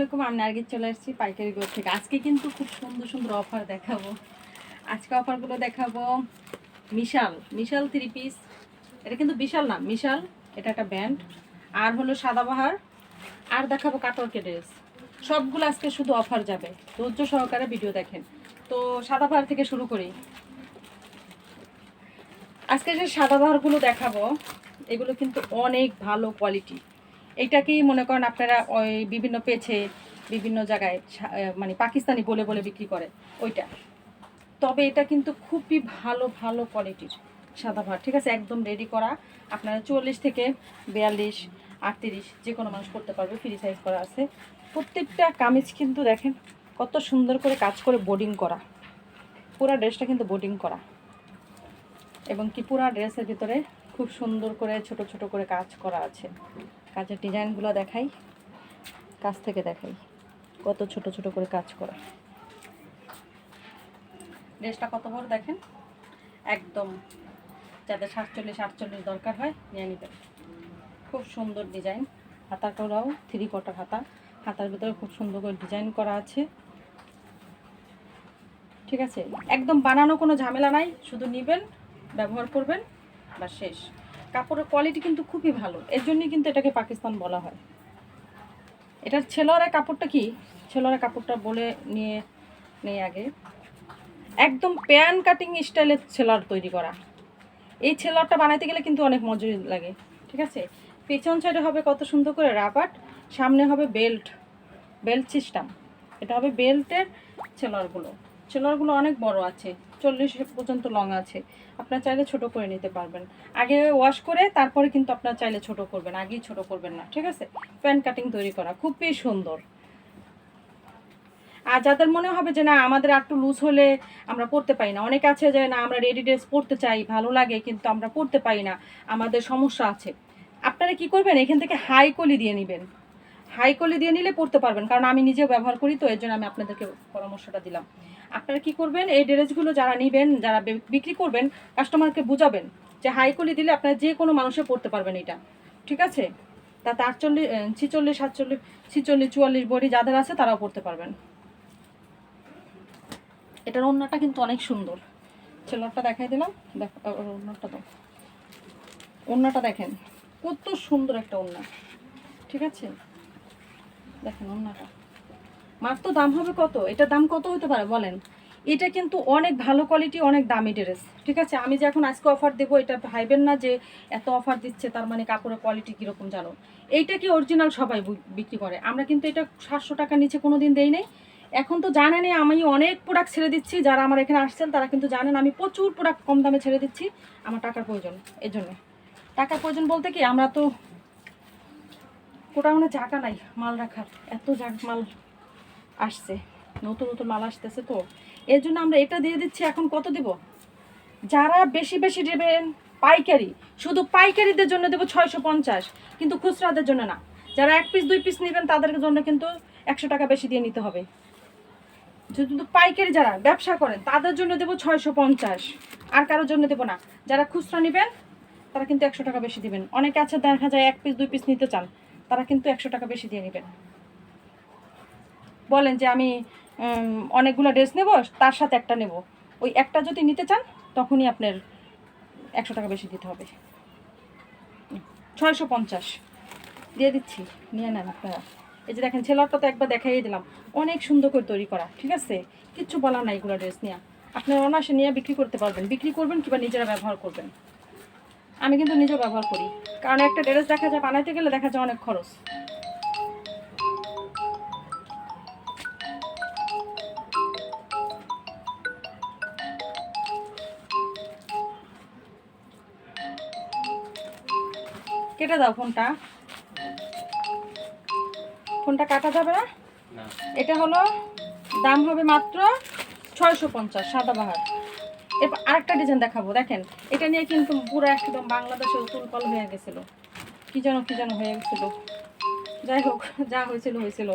আলাইকুম আমি নার্গিস চলে এসেছি পাইকারি গোর থেকে। আজকে কিন্তু খুব সুন্দর সুন্দর অফার দেখাবো। আজকে অফারগুলো দেখাবো মিশাল মিশাল থ্রি পিস এটা কিন্তু বিশাল না, মিশাল, এটা একটা ব্যান্ড আর হলো সাদাবাহার আর দেখাবো কাটরকে ড্রেস সবগুলো আজকে শুধু অফার যাবে। ধৈর্য সহকারে ভিডিও দেখেন। তো সাদাবাহার থেকে শুরু করি। আজকে যে সাদাবাহারগুলো দেখাবো, এগুলো কিন্তু অনেক ভালো কোয়ালিটি এইটাকেই মনে করেন আপনারা ওই বিভিন্ন পেছে, বিভিন্ন জায়গায় মানে পাকিস্তানি বলে বলে বিক্রি করে, ওইটা। তবে এটা কিন্তু খুবই ভালো ভালো কোয়ালিটির সাদা ভাত, ঠিক আছে? একদম রেডি করা। আপনারা চল্লিশ থেকে বিয়াল্লিশ, আটত্রিশ যে কোনো মানুষ করতে পারবে ফ্রি সাইজ করা আছে। প্রত্যেকটা কামিজ কিন্তু দেখেন, কত সুন্দর করে কাজ করে বোর্ডিং করা। পুরা ড্রেসটা কিন্তু বোর্ডিং করা। এবং কি পুরা ড্রেসের ভিতরে খুব সুন্দর করে ছোট ছোট করে কাজ করা আছে। কাজের ডিজাইনগুলো দেখাই, কাছ থেকে দেখাই, কত ছোট ছোট করে কাজ করা। ড্রেসটা কত বড় দেখেন? একদম যাদের সাতচল্লিশ, আটচল্লিশ দরকার হয় নিয়ে নেবেন খুব সুন্দর ডিজাইন হাতাটাও থ্রি কোয়ার্টার হাতা। হাতার ভিতরে খুব সুন্দর করে ডিজাইন করা আছে। ঠিক আছে? একদম বানানো কোনো ঝামেলা নাই, শুধু নেবেন, ব্যবহার করবেন বা শেষ। কাপড়ের কোয়ালিটি কিন্তু খুবই ভালো। এর জন্যই কিন্তু এটাকে পাকিস্তান বলা হয়। এটার ছেলোয়ারা কাপড়টা কি? ছেলোয়ারা কাপড়টা বলে নিয়ে, নেই আগে। একদম প্যান কাটিং স্টাইলের ছেলোয়ার তৈরি করা। এই ছেলোয়ারটা বানাইতে গেলে কিন্তু অনেক মজুরি লাগে, ঠিক আছে? পেছন সাইডে হবে কত সুন্দর করে রাবাট সামনে হবে বেল্ট বেল্ট সিস্টেম এটা হবে বেল্টের ছেলোয়ারগুলো ছেলোয়ারগুলো অনেক বড় আছে। চল্লিশ পর্যন্ত লং আছে। আপনার চাইলে ছোট করে নিতে পারবেন। আগে ওয়াশ করে, তারপরে কিন্তু আপনার চাইলে ছোট করবেন, আগেই ছোট করবেন না, ঠিক আছে? প্যান্ট কাটিং তৈরি করা, খুবই সুন্দর। আর যাদের মনে হবে যে না, আমাদের একটু লুজ হলে আমরা পড়তে পারি না, অনেক আছে যে না, আমরা রেডি ড্রেস পরতে চাই, ভালো লাগে, কিন্তু আমরা পরতে পারি না, আমাদের সমস্যা আছে। আপনারা কি করবেন? এখান থেকে হাই কলি দিয়ে নেবেন। হাই কলি দিয়ে নিলে পড়তে পারবেন, কারণ আমি নিজেও ব্যবহার করি, তো এর জন্য আমি আপনাদেরকে পরামর্শটা দিলাম। আপনারা কি করবেন? এই ড্রেসগুলো যারা নেবেন, যারা বিক্রি করবেন কাস্টমারকে বুঝাবেন যে হাই কলি দিলে আপনারা যে কোনো মানুষে পড়তে পারবেন এটা। ঠিক আছে? তাতে আটচল্লিশ ছিচল্লিশ, সাতচল্লিশ, ছিচল্লিশ, চুয়াল্লিশ বডি যাদের আছে তারাও পড়তে পারবেন। এটার ওড়নাটা কিন্তু অনেক সুন্দর। ছেলেরটা দেখাই দিলাম। দেখ ওড়নাটা তো ওড়নাটা দেখেন। কত সুন্দর একটা ওড়না। ঠিক আছে? দেখেন ওড়নাটা। মাত্র দাম হবে কত? এটার দাম কত হতে পারে বলেন? এটা কিন্তু অনেক ভালো কোয়ালিটি অনেক দামি ড্রেস ঠিক আছে? আমি যে এখন আজকে অফার দেবো, এটা ভাইবেন না যে এত অফার দিচ্ছে, তার মানে কাপড়ের কোয়ালিটি কীরকম জানো? এইটা কি অরিজিনাল সবাই বিক্রি করে? আমরা কিন্তু এটা সাতশো টাকার নিচে কোনো দিন দেই নাই। এখন তো জানেনই আমি অনেক প্রোডাক্ট ছেড়ে দিচ্ছি। যারা আমার এখানে আসছেন, তারা কিন্তু জানেন আমি প্রচুর প্রোডাক্ট কম দামে ছেড়ে দিচ্ছি। আমার টাকার প্রয়োজন এই জন্য। টাকার প্রয়োজন বলতে কি, আমরা তো কোটা মানে জায়গা নাই, মাল রাখার। এত জাগ মাল আসছে। নতুন নতুন মাল আসতেছে তো। এর জন্য আমরা এটা দিয়ে দিচ্ছি, এখন কত দেব? যারা বেশি বেশি দেবেন পাইকারি, শুধু পাইকারিদের জন্য দেবো ছয়শো পঞ্চাশ, কিন্তু খুচরাদের জন্য না। যারা এক পিস দুই পিস নেবেন, তাদের জন্য কিন্তু একশো টাকা বেশি দিয়ে নিতে হবে। শুধু পাইকারি যারা ব্যবসা করেন, তাদের জন্য দেবো ছয়শো পঞ্চাশ। আর কারোর জন্য দেবো না। যারা খুচরা নেবেন, তারা কিন্তু একশো টাকা বেশি দিবেন। অনেকে আছে, দেখা যায় এক পিস দুই পিস নিতে চান, তারা কিন্তু একশো টাকা বেশি দিয়ে নেবেন। বলেন যে আমি অনেকগুলো ড্রেস নেব, তার সাথে একটা নেব। ওই একটা যদি নিতে চান, তখনই আপনার একশো টাকা বেশি দিতে হবে। ছয়শো পঞ্চাশ। দিয়ে দিচ্ছি। নিয়ে নেন আপনারা। এই যে দেখেন ছেলেরটা তো একবার দেখাইয়ে দিলাম। অনেক সুন্দর করে তৈরি করা, ঠিক আছে? কিচ্ছু বলার নাই এগুলো ড্রেস নিয়ে। আপনারা অনায়াসে নিয়ে বিক্রি করতে পারবেন। বিক্রি করবেন কিংবা নিজেরা ব্যবহার করবেন। আমি কিন্তু নিজেও ব্যবহার করি। কারণ একটা ড্রেস দেখা যায়, বানাইতে গেলে দেখা যায় অনেক খরচ। কেটে দাও ফোনটা। ফোনটা কাটা যাবে না? এটা হলো দাম হবে মাত্র ছয়শো পঞ্চাশ সাদা বাহার। এরপর আরেকটা ডিজাইন দেখাবো দেখেন। এটা নিয়ে কিন্তু পুরো একদম বাংলাদেশে উতুলপাল হয়ে গেছিল। কি যেন কি যেন হয়ে গেছিল। যাই হোক যা হয়েছিল হয়েছিল।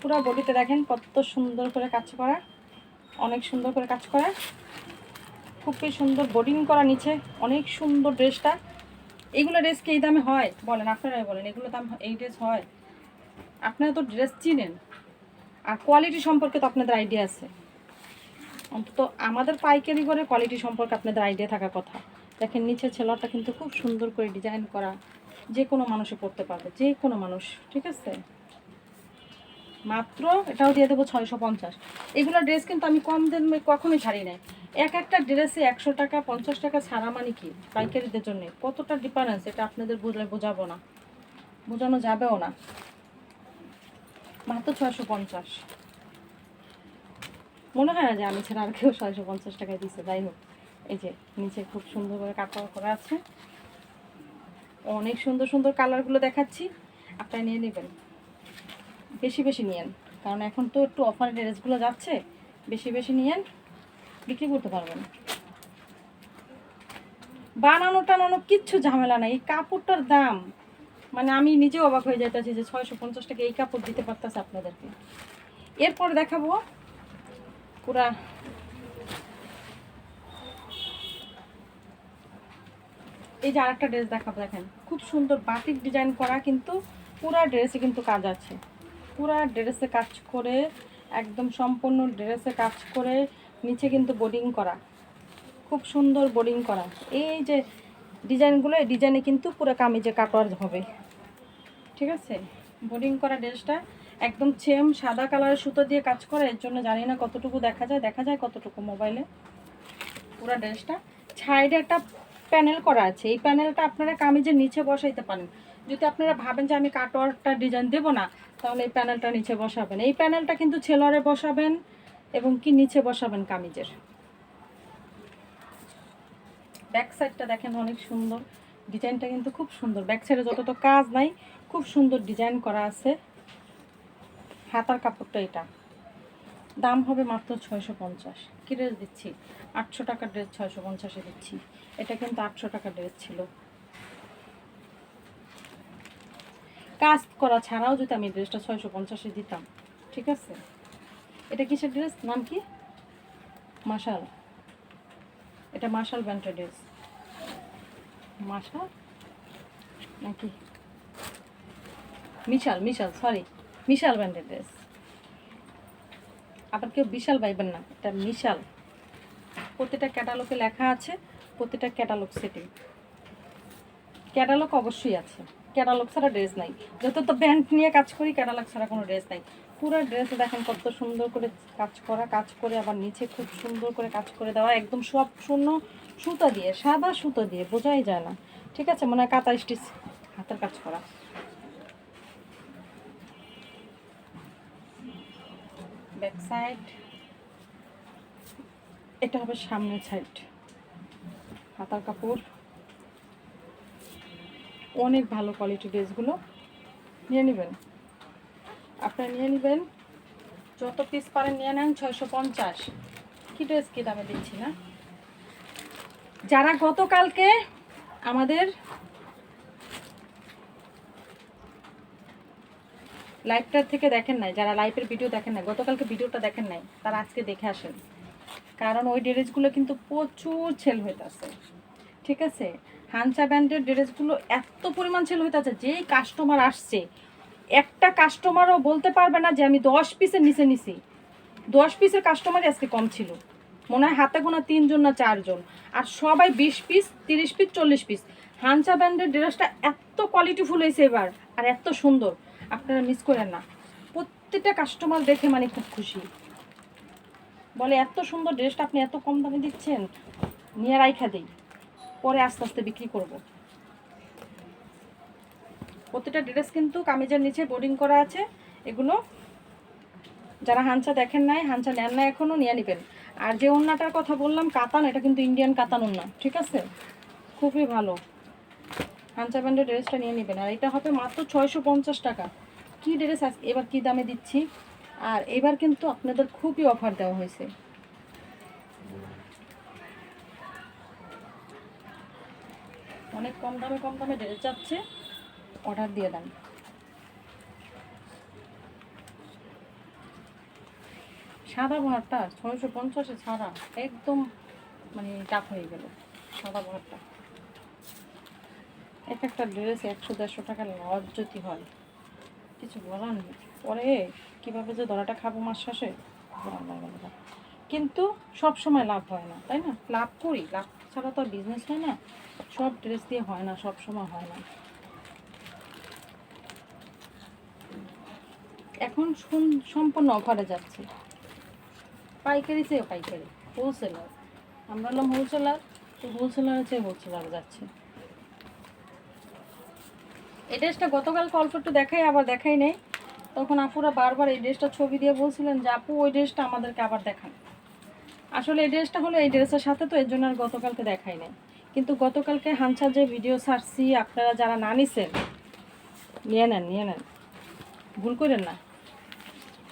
পুরো বডিতে দেখেন কত সুন্দর করে কাজ করা। অনেক সুন্দর করে কাজ করা। খুবই সুন্দর বোর্ডিং করা নিচে। অনেক সুন্দর ড্রেসটা এইগুলো ড্রেস কি এই দামে হয়? বলেন আপনারাই বলেন, এগুলো দাম এই ড্রেস হয়? আপনারা তো ড্রেস চিনেন। আর কোয়ালিটি সম্পর্কে তো আপনাদের আইডিয়া আছে। অন্তত আমাদের পাইকারি করে কোয়ালিটি সম্পর্কে আপনাদের আইডিয়া থাকার কথা। দেখেন, নিচের ছেলাটা কিন্তু খুব সুন্দর করে ডিজাইন করা যে কোনো মানুষে পড়তে পারবে, যে কোনো মানুষ, ঠিক আছে? মাত্র এটাও দিয়ে দেবো ছয়শো পঞ্চাশ। এগুলো ড্রেস কিন্তু আমি কম দামে কখনোই ছাড়ি নাই। এক একটা ড্রেসে একশো টাকা, পঞ্চাশ টাকা ছাড়া মানে কি পাইকারিদের জন্য? কতটা ডিফারেন্স এটা আপনাদের বুঝলে বোঝাবো না। বোঝানো যাবেও না। মাত্র ছয়শো পঞ্চাশ। মনে হয় না যে আমি ছাড়া আর কেউ ছয়শো পঞ্চাশ টাকায় দিচ্ছে যাই হোক, এই যে নিচে খুব সুন্দর করে কাপড় করা আছে। অনেক সুন্দর সুন্দর কালারগুলো দেখাচ্ছি। আপনারা নিয়ে নেবেন। বেশি বেশি নিয়েন। কারণ এখন তো একটু অফার ড্রেসগুলো যাচ্ছে। বেশি বেশি নিয়েন। বিক্রি করতে পারবেন। বানানো টানানো কিচ্ছু ঝামেলা নাই। এই কাপড়টার দাম মানে আমি নিজে অবাক হয়ে যাইতেছি যে ছয়শো পঞ্চাশ টাকা এই কাপড় দিতে পারতেছে আপনাদেরকে। এরপর দেখাবো পুরা এই যে আরেকটা ড্রেস দেখাবো, দেখেন। খুব সুন্দর বাটিক ডিজাইন করা, কিন্তু পুরা ড্রেসে কিন্তু কাজ আছে। পুরা ড্রেসে কাজ করে, একদম সম্পূর্ণ ড্রেসে কাজ করে নিচে কিন্তু বোর্ডিং করা। খুব সুন্দর বোর্ডিং করা। এই যে ডিজাইনগুলো, এই ডিজাইনে কিন্তু পুরো কামিজে কাটোয়ার হবে। ঠিক আছে? বোর্ডিং করা ড্রেসটা একদম সেম সাদা কালারের সুতো দিয়ে কাজ করে, এর জন্য জানি না কতটুকু দেখা যায় দেখা যায় কতটুকু মোবাইলে পুরো ড্রেসটা। সাইডে একটা প্যানেল করা আছে। এই প্যানেলটা আপনারা কামিজের নিচে বসাইতে পারেন। যদি আপনারা ভাবেন যে আমি কাটোয়ারটা ডিজাইন দেবো না, তাহলে এই প্যানেলটা নিচে বসাবেন। এই প্যানেলটা কিন্তু ছেলরে বসাবেন। এবং কি নিচে বসাবেন কামিজের? ব্যাক সাইডটা দেখেন অনেক সুন্দর। ডিজাইনটা কিন্তু খুব সুন্দর। ব্যাক সাইডে যত তো কাজ নাই, খুব সুন্দর ডিজাইন করা আছে। হাতার কাপড়টা এটা। দাম হবে মাত্র ছয়শো পঞ্চাশ। কী ড্রেস দিচ্ছি? আটশো টাকার ড্রেস ছয়শো পঞ্চাশে দিচ্ছি। এটা কিন্তু আটশো টাকার ড্রেস ছিল। কাজ করা ছাড়াও যদি আমি ড্রেসটা ছয়শো পঞ্চাশে দিতাম, ঠিক আছে? এটা কিসের ড্রেস নাম কি? মাশাল। এটা মাশাল ব্যান্ডের ড্রেস মাশাল? নাকি? মিশাল মিশাল সরি মিশাল ব্যান্ডের ড্রেস আবার কেউ বিশাল পাইবেন না, এটা মিশাল। প্রতিটা ক্যাটালগে লেখা আছে, প্রতিটা ক্যাটালগ সেটিং ক্যাটালগ অবশ্যই আছে। ক্যাটালগ ছাড়া ড্রেস নাই। যত তো ব্যান্ড নিয়ে কাজ করি, ক্যাটালগ ছাড়া কোনো ড্রেস নাই। পুরো ড্রেস দেখেন কত সুন্দর করে কাজ করা, কাজ করে আবার নিচে খুব সুন্দর করে কাজ করে দেওয়া, একদম সব শূন্য সুতো দিয়ে, সাদা সুতো দিয়ে, বোঝাই যায় না। ঠিক আছে? মনে কাতা স্টিচ হাতের কাজ করা। ব্যাক সাইড এটা হবে সামনের সাইড হাতার কাপড়। অনেক ভালো কোয়ালিটি ড্রেসগুলো নিয়ে নেবেন? আপনারা নিয়ে নেবেন। যত পিস পারেন নিয়ে নেন, ছয়শো পঞ্চাশ। কী ড্রেস কী দামে দিচ্ছি, না? যারা গতকালকে আমাদের লাইভটা থেকে দেখেন নাই, যারা লাইভের ভিডিও দেখেন নাই, গতকালকে ভিডিওটা দেখেন নাই, তারা আজকে দেখে আসেন। কারণ ওই ড্রেসগুলো কিন্তু প্রচুর সেল হইতেছে। ঠিক আছে? হানচা ব্যান্ডের ড্রেসগুলো এত পরিমাণ সেল হইতেছে, যেই কাস্টমার আসছে একটা কাস্টমারও বলতে পারবে না যে আমি দশ পিসের নিচে নিছি। দশ পিসের কাস্টমারই আজকে কম ছিল। মনে হয় হাতে গোনা তিনজন না চারজন। আর সবাই বিশ পিস তিরিশ পিস চল্লিশ পিস হানসা ব্যান্ডের ড্রেসটা এত কোয়ালিটিফুল হয়েছে এবার, আর এত সুন্দর। আপনারা মিস করেন না। প্রত্যেকটা কাস্টমার দেখে মানে খুব খুশি। বলে, এত সুন্দর ড্রেসটা আপনি এত কম দামে দিচ্ছেন, নিয়ে রাইখা দিই। পরে আস্তে আস্তে বিক্রি করব। প্রতিটা ড্রেস কিন্তু কামিজের নিচে বোর্ডিং করা আছে। এগুলো যারা হাঞ্চা দেখেন নাই হাঞ্চা নেন না এখনও, নিয়ে নেবেন। আর যে ওন্নাটার কথা বললাম, কাতান, এটা কিন্তু ইন্ডিয়ান কাতান ওন্না, ঠিক আছে? খুবই ভালো। হাঞ্চা ব্যান্ডের ড্রেসটা নিয়ে নেবেন। আর এটা হবে মাত্র ছয়শো পঞ্চাশ টাকা। কী ড্রেস এবার কী দামে দিচ্ছি? আর এবার কিন্তু আপনাদের খুবই অফার দেওয়া হয়েছে। অনেক কম দামে কম দামে ড্রেস যাচ্ছে। অর্ডার দিয়ে দেন। সাদা ভাড়াটা ছয়শো পঞ্চাশে ছাড়া একদম মানে টাফ হয়ে গেল, সাদা ভাড়াটা এক একটা ড্রেস একশো দেড়শো টাকা লজ্জতি হয়, কিছু বলার নেই। পরে কীভাবে যে দরাটা খাব মাস শেষে। কিন্তু সব সময় লাভ হয় না, তাই না? লাভ করি, লাভ ছাড়া তো বিজনেস হয় না। সব ড্রেস দিয়ে হয় না, সব সময় হয় না। এখন সম্পূর্ণ অফারে যাচ্ছে। পাইকারি চেয়ে পাইকারি হোলসেলার আমরা হলাম হোলসেলার তো হোলসেলারের চেয়ে হোলসেলার যাচ্ছে। এই ড্রেসটা গতকালকে অল্প একটু দেখাই, আবার দেখাই নেই। তখন আপুরা বারবার এই ড্রেসটা ছবি দিয়ে বলছিলেন যে, আপু, ওই ড্রেসটা আমাদেরকে আবার দেখান। আসলে এই ড্রেসটা হলো এই ড্রেসের সাথে তো, এর জন্য আর গতকালকে দেখাই নাই। কিন্তু গতকালকে হানসার যে ভিডিও ছাড়ছি, আপনারা যারা না নিছেন, নিয়ে নেন নিয়ে নেন। ভুল করেন না।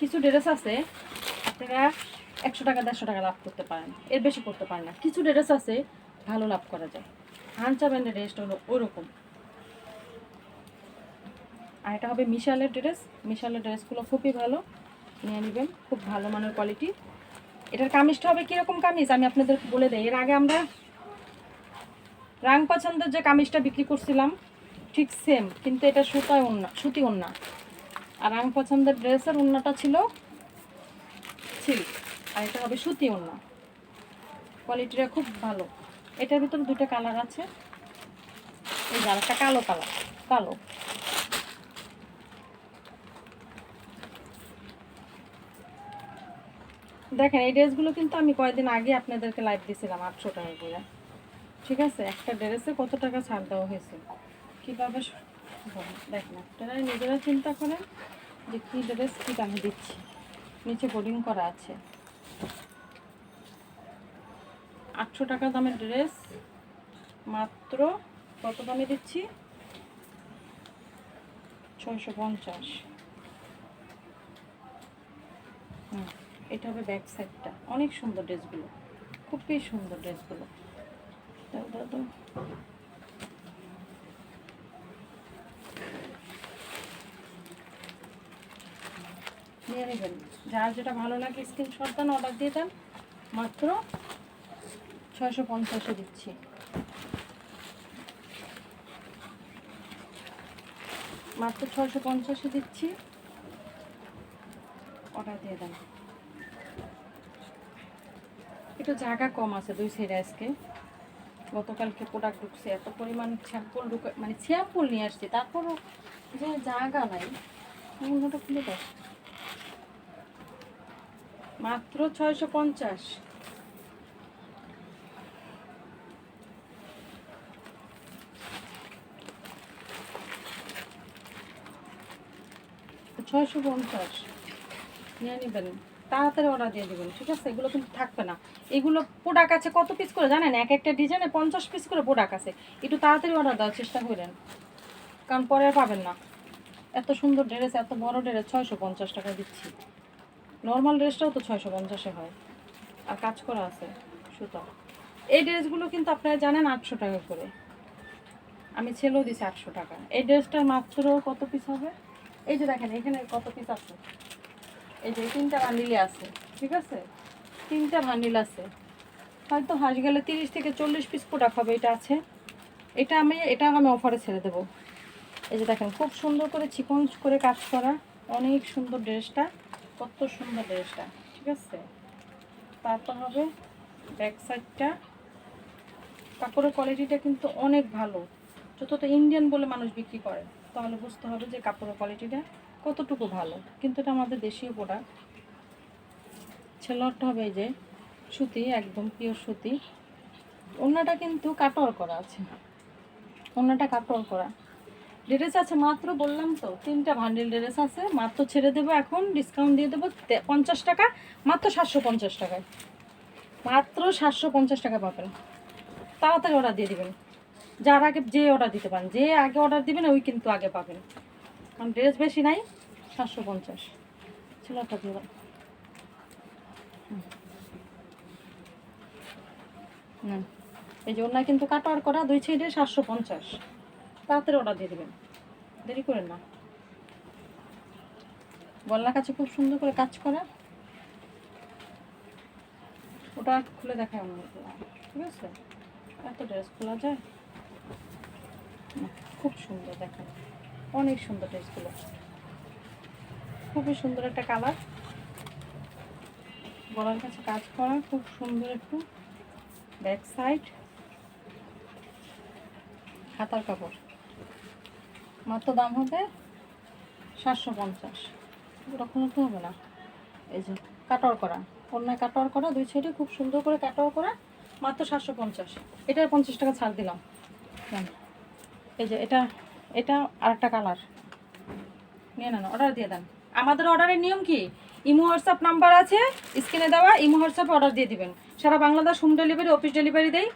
কিছু ড্রেস আছে, আপনারা একশো টাকা, দেড়শো টাকা লাভ করতে পারেন, এর বেশি করতে পারেন না। কিছু ড্রেস আছে, ভালো লাভ করা যায়। হানচা ব্যান্ডের ড্রেসটা হলো ওরকম। আর এটা হবে মিশালের ড্রেস মিশালের ড্রেসগুলো খুবই ভালো। নিয়ে নেবেন, খুব ভালো মানের কোয়ালিটি এটার কামিজটা হবে কীরকম কামিজ? আমি আপনাদের বলে দিই। এর আগে আমরা রাং পছন্দের যে কামিজটা বিক্রি করছিলাম, ঠিক সেম কিন্তু এটা সুতায় ওন্না সুতি ওন্না আর রাং পছন্দের ড্রেসের ওন্নাটা ছিল সিল্ক, আর এটা হবে সুতি ওন্না কোয়ালিটিটা খুব ভালো। এটার ভিতরে দুটো কালার আছে। এই আরেকটা কালো কালার, কালো। দেখেন, এই ড্রেসগুলো কিন্তু আমি কয়েকদিন আগে আপনাদেরকে লাইভ দিয়েছিলাম আটশো টাকা করে। ঠিক আছে? একটা ড্রেসে কত টাকা ছাড় দেওয়া হয়েছে? কীভাবে দেখেন, আপনারা নিজেরা চিন্তা করেন যে কী ড্রেস কী দামে দিচ্ছি। নিচে বোর্ডিং করা আছে। আটশো টাকা দামের ড্রেস মাত্র কত দামে দিচ্ছি? ছয়শো পঞ্চাশ। এটা হবে ব্যাক সাইডটা অনেক সুন্দর ড্রেসগুলো খুবই সুন্দর ড্রেসগুলো দাও দাও। নিয়ে নেবেন যার যেটা ভালো লাগে স্ক্রিনশট দেন অর্ডার দিয়ে দেন। মাত্র ছয়শো পঞ্চাশে দিচ্ছি। মাত্র ছয়শো পঞ্চাশে দিচ্ছি। অর্ডার দিয়ে দেন। একটু জায়গা কম আছে দুই সাইডে আজকে। গতকালকে প্রোডাক্ট ঢুকছে, এত পরিমাণ স্যাম্পল ঢুকে মানে স্যাম্পল নিয়ে আসছে, তারপরও যে জায়গা নাই ওটা খুলে দেয় মাত্র ছয়শো পঞ্চাশ। ছয়শো পঞ্চাশ। নিয়ে নেবেন। তাড়াতাড়ি অর্ডার দিয়ে দেবেন, ঠিক আছে? এগুলো কিন্তু থাকবে না। এগুলো প্রোডাক্ট আছে কত পিস করে জানেন? এক একটা ডিজাইনে পঞ্চাশ পিস করে প্রোডাক্ট আছে। একটু তাড়াতাড়ি অর্ডার দেওয়ার চেষ্টা করেন। কারণ পরে পাবেন না। এত সুন্দর ড্রেস এত বড় ড্রেস ছয়শো পঞ্চাশ টাকা দিচ্ছি। নর্মাল ড্রেসটাও তো ছয়শো পঞ্চাশে হয়। আর কাজ করা আছে, সুতো। এই ড্রেসগুলো কিন্তু আপনারা জানেন আটশো টাকা করে। আমি ছেলেও দিছি আটশো টাকা। এই ড্রেসটার মাত্র কত পিস হবে? এই যে দেখেন, এখানে কত পিস আছে? এই যে তিনটা বান্ডিলে আছে, ঠিক আছে? তিনটা বান্ডিল আছে। হয়তো হাঁস গেলে তিরিশ থেকে চল্লিশ পিস প্রোডাক্ট হবে এটা আছে। এটা আমি এটা আমি অফারে ছেড়ে দেবো। এই যে দেখেন, খুব সুন্দর করে চিকন করে কাজ করা, অনেক সুন্দর ড্রেসটা। কত সুন্দর ড্রেসটা, ঠিক আছে? তারপর হবে ব্যাক সাইডটা কাপড়ের কোয়ালিটিটা কিন্তু অনেক ভালো। যত ইন্ডিয়ান বলে মানুষ বিক্রি করে, তাহলে বুঝতে হবে যে কাপড়ের কোয়ালিটিটা কতটুকু ভালো। কিন্তু এটা আমাদের দেশীয় প্রোডাক্ট ছেলেরটা হবে যে সুতি, একদম পিওর সুতি। অন্যটা কিন্তু কাটর করা আছে। অন্যটা কাটর করা। ড্রেস আছে মাত্র, বললাম তো। তিনটা ভান্ডেল ড্রেস আছে। মাত্র ছেড়ে দেবো এখন ডিসকাউন্ট দিয়ে দেবো পঞ্চাশ টাকা, মাত্র সাতশো পঞ্চাশ টাকায়। মাত্র সাতশো পঞ্চাশ টাকা পাবেন। তাড়াতাড়ি অর্ডার দিয়ে দিবেন। যার আগে যে অর্ডার দিতে পারেন, যে আগে অর্ডার দিবেন, ওই কিন্তু আগে পাবেন। কারণ ড্রেস বেশি নাই, সাতশো পঞ্চাশ। ছিল। এই যে ওনার কিন্তু কাটার করা, দুই সাইডে সাতশো পঞ্চাশ। তাড়াতাড়ি অর্ডার দিয়ে দেবেন। দেরি করেন না। গল্লা কাছে খুব সুন্দর করে কাজ করা। ওটা খুলে দেখায় আমার ঠিক আছে? এত ড্রেস খোলা যায়? খুব সুন্দর দেখেন অনেক সুন্দর ড্রেসগুলো খুবই সুন্দর একটা কালার গলার কাছে কাজ করা, খুব সুন্দর একটু। ব্যাক সাইড হাতার কাপড়। মাত্র দাম হবে সাতশো পঞ্চাশ। ওরকম তো হবে না। এই যে কাটর করা অন্যায় কাটর করা দুই সাইডে খুব সুন্দর করে কাটর করা মাত্র সাতশো পঞ্চাশ। এটার পঞ্চাশ টাকা ছাড় দিলাম। এই যে এটা এটা আরেকটা কালার। নিয়ে নেন অর্ডার দিয়ে দেন। আমাদের অর্ডারের নিয়ম কি? ইমো হোয়াটসঅ্যাপ নাম্বার আছে, স্ক্রিনে দেওয়া ইমো হোয়াটসঅ্যাপে অর্ডার দিয়ে দিবেন। সারা Bangladesh home delivery office delivery দেই।